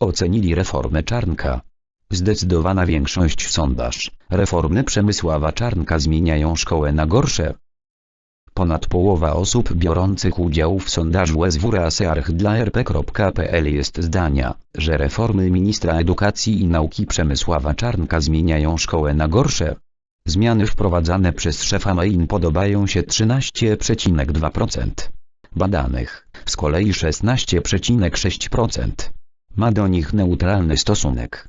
ocenili reformę Czarnka. Zdecydowana większość sondaż, reformy Przemysława Czarnka zmieniają szkołę na gorsze. Ponad połowa osób biorących udział w sondażu SWRASEARCH dla rp.pl jest zdania, że reformy ministra edukacji i nauki Przemysława Czarnka zmieniają szkołę na gorsze. Zmiany wprowadzane przez szefa MEIN podobają się 13,2%. Badanych, z kolei 16,6%. Ma do nich neutralny stosunek.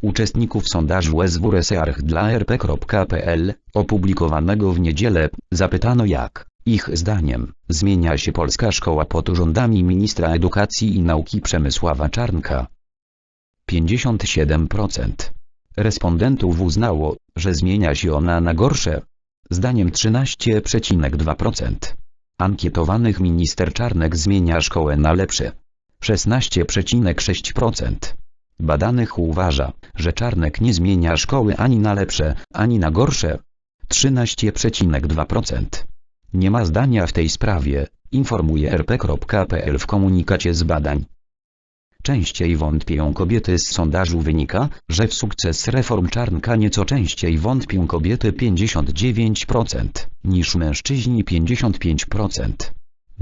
Uczestników sondażu SWRASEARCH dla rp.pl, opublikowanego w niedzielę, zapytano jak, ich zdaniem, zmienia się polska szkoła pod rządami ministra edukacji i nauki Przemysława Czarnka. 57%. Respondentów uznało, że zmienia się ona na gorsze. Zdaniem 13,2%. Ankietowanych minister Czarnek zmienia szkołę na lepsze. 16,6%. Badanych uważa, że Czarnek nie zmienia szkoły ani na lepsze, ani na gorsze. 13,2%. Nie ma zdania w tej sprawie, informuje rp.pl w komunikacie z badań. Częściej wątpią kobiety z sondażu wynika, że w sukces reform Czarnka nieco częściej wątpią kobiety 59%, niż mężczyźni 55%.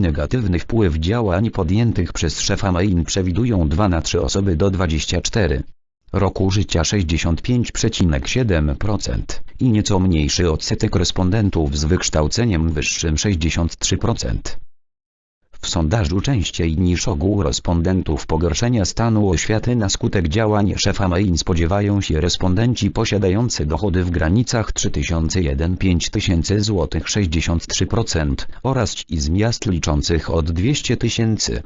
Negatywny wpływ działań podjętych przez szefa MEIN przewidują 2 na 3 osoby do 24 roku życia 65,7% i nieco mniejszy odsetek respondentów z wykształceniem wyższym 63%. W sondażu częściej niż ogół respondentów pogorszenia stanu oświaty na skutek działań szefa MEIN spodziewają się respondenci posiadający dochody w granicach 3001-5000 zł 63% oraz ci z miast liczących od 200 tysięcy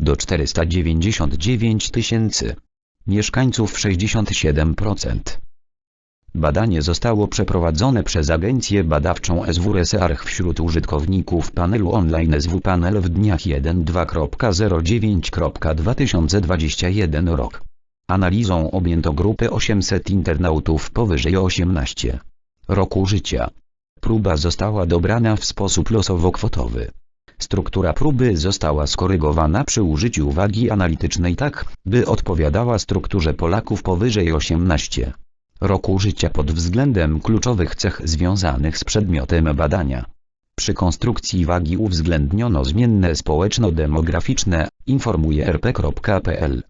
do 499 tysięcy. Mieszkańców 67%. Badanie zostało przeprowadzone przez agencję badawczą SWRSARCH wśród użytkowników panelu online SWPanel w dniach 1.2.09.2021 rok. Analizą objęto grupę 800 internautów powyżej 18 roku życia. Próba została dobrana w sposób losowo-kwotowy. Struktura próby została skorygowana przy użyciu wagi analitycznej tak, by odpowiadała strukturze Polaków powyżej 18 roku życia pod względem kluczowych cech związanych z przedmiotem badania. Przy konstrukcji wagi uwzględniono zmienne społeczno-demograficzne, informuje rp.pl.